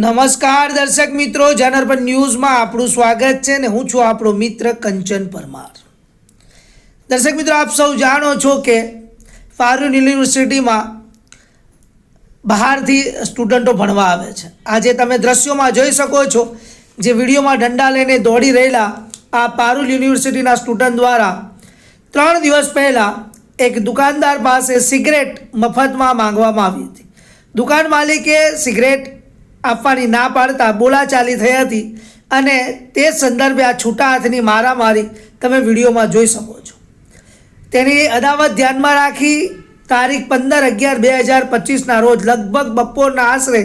નમસ્કાર દર્શક મિત્રો જનરપન ન્યૂઝમાં આપણું સ્વાગત છે ને હું છું આપણો મિત્ર કંચન પરમાર. દર્શક મિત્રો, આપ સૌ જાણો છો કે ફારૂન યુનિવર્સિટીમાં બહારથી સ્ટુડન્ટો ભણવા આવે છે. આજે તમે દ્રશ્યોમાં જોઈ શકો છો જે વિડીયોમાં ડંડા લઈને દોડી રહેલા આ પારુલ યુનિવર્સિટીના સ્ટુડન્ટ દ્વારા ત્રણ દિવસ પહેલાં એક દુકાનદાર પાસે સિગરેટ મફતમાં માંગવામાં આવી હતી. દુકાન માલિકે સિગરેટ આપવાની ના પાડતા બોલાચાલી થઈ હતી અને તે સંદર્ભે આ છૂટા હાથની મારામારી તમે વિડીયોમાં જોઈ શકો છો. તેની અદાવત ધ્યાનમાં રાખી તારીખ પંદર અગિયાર બે હજાર પચીસના રોજ લગભગ બપોરના આશરે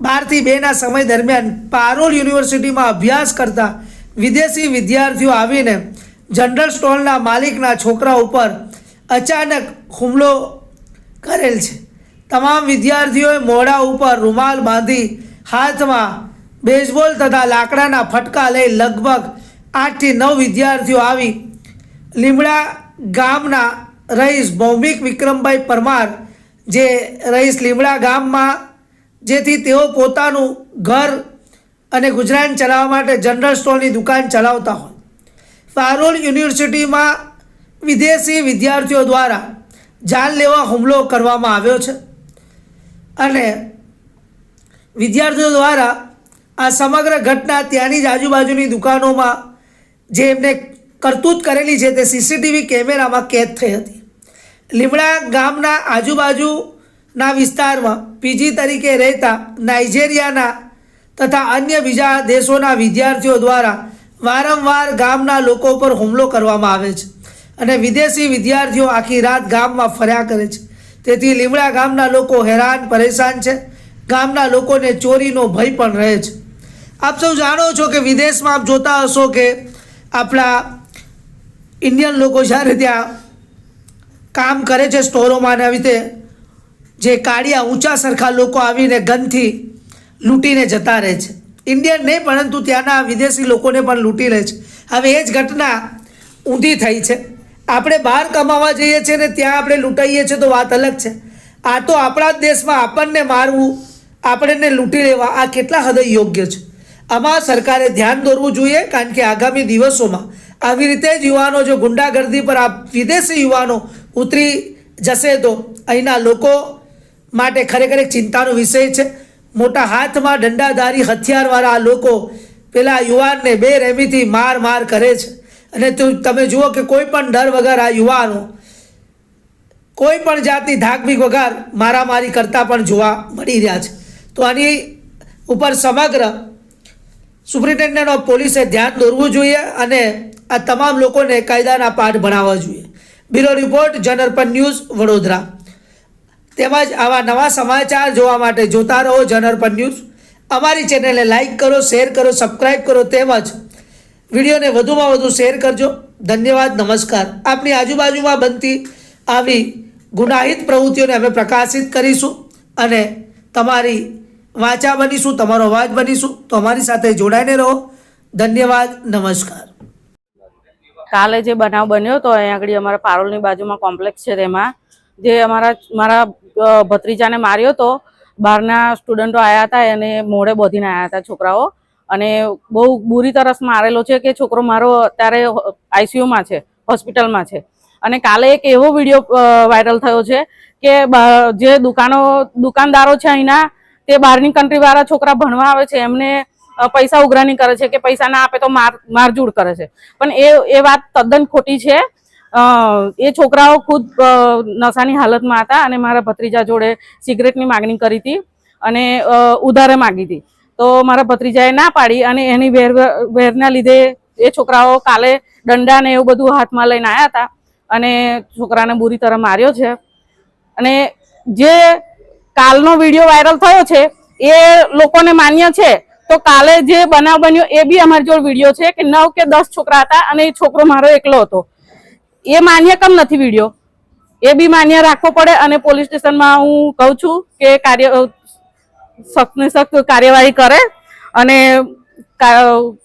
બારથી બેના સમય દરમિયાન પારોલ યુનિવર્સિટીમાં અભ્યાસ કરતા વિદેશી વિદ્યાર્થીઓ આવીને જનરલ સ્ટોરના માલિકના છોકરા ઉપર અચાનક હુમલો કરેલ છે. તમામ વિદ્યાર્થીઓએ મોઢા ઉપર રૂમાલ બાંધી હાથમાં બેઝબોલ તથા લાકડાના ફટકા લઈ લગભગ આઠથી નવ વિદ્યાર્થીઓ આવી. લીમડા ગામના રહીશ ભૌમિક વિક્રમભાઈ પરમાર, જે રહીશ લીમડા ગામમાં, જેથી તેઓ પોતાનું ઘર અને ગુજરાન ચલાવવા માટે જનરલ સ્ટોરની દુકાન ચલાવતા હોય. ફારોલ યુનિવર્સિટીમાં વિદેશી વિદ્યાર્થીઓ દ્વારા જાન લેવા હુમલો કરવામાં આવ્યો છે. અને વિદ્યાર્થીઓ દ્વારા આ સમગ્ર ઘટના ત્યાંની જ આજુબાજુની દુકાનોમાં જે એમને કરતૂત કરેલી છે તે સીસીટીવી કેમેરામાં કેદ થઈ હતી. લીમડા ગામના આજુબાજુના વિસ્તારમાં પીજી તરીકે રહેતા નાઇજેરિયાના તથા અન્ય બીજા દેશોના વિદ્યાર્થીઓ દ્વારા વારંવાર ગામના લોકો પર હુમલો કરવામાં આવે છે અને વિદેશી વિદ્યાર્થીઓ આખી રાત ગામમાં ફર્યા કરે છે. તેથી લીમડા ગામના લોકો હેરાન, પરેશાન છે. ગામના લોકોને ચોરીનો ભય પણ રહે છે. આપ સૌ જાણો છો કે વિદેશમાં આપ જોતા હશો કે આપણા ઇન્ડિયન લોકો જ્યારે ત્યાં કામ કરે છે સ્ટોરોમાં આવી રીતે જે કાળિયા ઊંચા સરખા લોકો આવીને ગનથી લૂંટીને જતા રહે છે. ઇન્ડિયન નહીં, પરંતુ ત્યાંના વિદેશી લોકોને પણ લૂંટી રહે છે. હવે એ જ ઘટના ઊંધી થઈ છે. આપણે બહાર કમાવા જઈએ છીએ ને ત્યાં આપણે લૂંટાઈએ છીએ તો વાત અલગ છે. આ તો આપણા જ દેશમાં આપણને મારવું, આપણને લૂંટી લેવા, આ કેટલા હદે યોગ્ય છે. આમાં સરકારે ધ્યાન દોરવું જોઈએ કારણ કે આગામી દિવસોમાં આવી રીતે જ યુવાનો જો ગુંડાગર્દી પર આ વિદેશી યુવાનો ઉતરી જશે તો અહીંના લોકો માટે ખરેખર એક ચિંતાનો વિષય છે. મોટા હાથમાં દંડાધારી હથિયારવાળા આ લોકો પેલા યુવાનને બે રેમીથી માર માર કરે છે. અને તમે જુઓ કે કોઈ પણ ડર વગર આ યુવાનો, કોઈ પણ જાતની ધાકબીક વગર મારામારી કરતા પણ જોવા મળી રહ્યા છે. તો આની ઉપર સમગ્ર સુપ્રિન્ટેન્ડન્ટ ઓફ પોલીસે ધ્યાન દોરવું જોઈએ અને આ તમામ લોકોને કાયદાના પાઠ ભણાવવા જોઈએ. બ્યુરો રિપોર્ટ, જનરપન ન્યૂઝ, વડોદરા. તેમજ આવા નવા સમાચાર જોવા માટે જોતા રહો જનરપન ન્યૂઝ. અમારી ચેનલને લાઈક કરો, શેર કરો સબસ્ક્રાઈબ કરો તેમજ વિડીયોને વધુમાં વધુ શેર કરજો. ધન્યવાદ, નમસ્કાર. આપણી આજુબાજુમાં બનતી આવી ગુનાહિત પ્રવૃત્તિઓને અમે પ્રકાશિત કરીશું અને તમારી વાચા બનીશું, તમારો અવાજ બનીશું. તો અમારી સાથે જોડાઈને રહો. ધન્યવાદ, નમસ્કાર. કાલે જે બનાવ બન્યો તો અહીંયા આગળ અમારા પારોલની બાજુમાં કોમ્પ્લેક્સ છે તેમાં. જે અમારા, મારા ભત્રીજાને માર્યો તો બહારના સ્ટુડન્ટો આવ્યા હતા અને મોડે બોધીને આવ્યા હતા છોકરાઓ. અને બહુ બુરી તરસ મારેલો છે કે છોકરો મારો અત્યારે આઈસીયુમાં છે, હોસ્પિટલમાં છે. અને કાલે એક એવો વીડિયો વાયરલ થયો છે કે જે દુકાનો, દુકાનદારો છે અહીંના, તે બહારની કન્ટ્રીવાળા છોકરા ભણવા આવે છે, એમને પૈસા ઉઘરાણી કરે છે કે પૈસા ના આપે તો માર, મારઝૂડ કરે છે. પણ એ એ વાત તદ્દન ખોટી છે. એ છોકરાઓ ખુદ નશાની હાલતમાં હતા અને મારા ભત્રીજા જોડે સિગરેટની માગણી કરી હતી અને ઉધારે માગી હતી. તો મારા ભત્રીજાએ ના પાડી અને એની વેર વેરના લીધે એ છોકરાઓ કાલે દંડા ને એવું બધું હાથમાં લઈને આવ્યા હતા અને છોકરાને બુરી તરફ માર્યો છે. અને જે કાલનો વીડિયો વાયરલ થયો છે, એ લોકોને માન્ય છે. તો કાલે જે બનાવ બન્યો એ બી અમારી જોડે વીડિયો છે કે નવ કે દસ છોકરા હતા અને એ છોકરો મારો એકલો હતો. એ માન્ય કેમ નથી વીડિયો? એ બી માન્ય રાખવો પડે અને પોલીસ સ્ટેશનમાં હું કહું છું કે કાર્ય સખ્ત ને સખ્ત કાર્યવાહી કરે અને કા-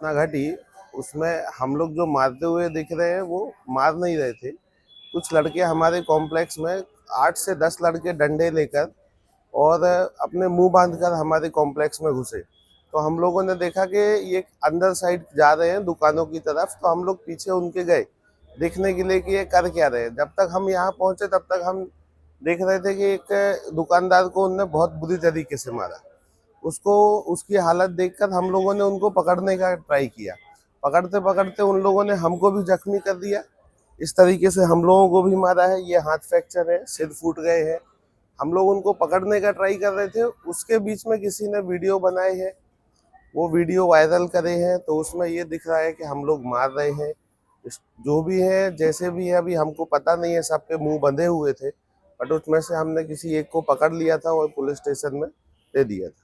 घटना घटी उसमें हम लोग जो मारते हुए दिख रहे हैं वो मार नहीं रहे थे कुछ लड़के हमारे कॉम्प्लेक्स में आठ से दस लड़के डंडे लेकर और अपने मुंह बांधकर हमारे कॉम्प्लेक्स में घुसे तो हम लोगों ने देखा कि ये अंदर साइड जा रहे हैं दुकानों की तरफ तो हम लोग पीछे उनके गए देखने के लिए कि ये कर क्या रहे हैं जब तक हम यहाँ पहुंचे तब तक हम देख रहे थे कि एक दुकानदार को उनने बहुत बुरी तरीके से मारा। उसको, उसकी हालत देखकर हम लोगों ने उनको पकड़ने का ट्राई किया। पकड़ते पकड़ते उन लोगों ने हमको भी जख्मी कर दिया। इस तरीके से हम लोगों को भी मारा है। ये हाथ फ्रैक्चर है, सिर फूट गए हैं। हम लोग उनको पकड़ने का ट्राई कर रहे थे। उसके बीच में किसी ने वीडियो बनाए हैं। वो वीडियो वायरल करे हैं तो उसमें ये दिख रहा है कि हम लोग मार रहे हैं। जो भी है, जैसे भी है, अभी हमको पता नहीं है, सबके मुँह बंधे हुए थे। बट उसमें से हमने किसी एक को पकड़ लिया था और पुलिस स्टेशन में दे दिया था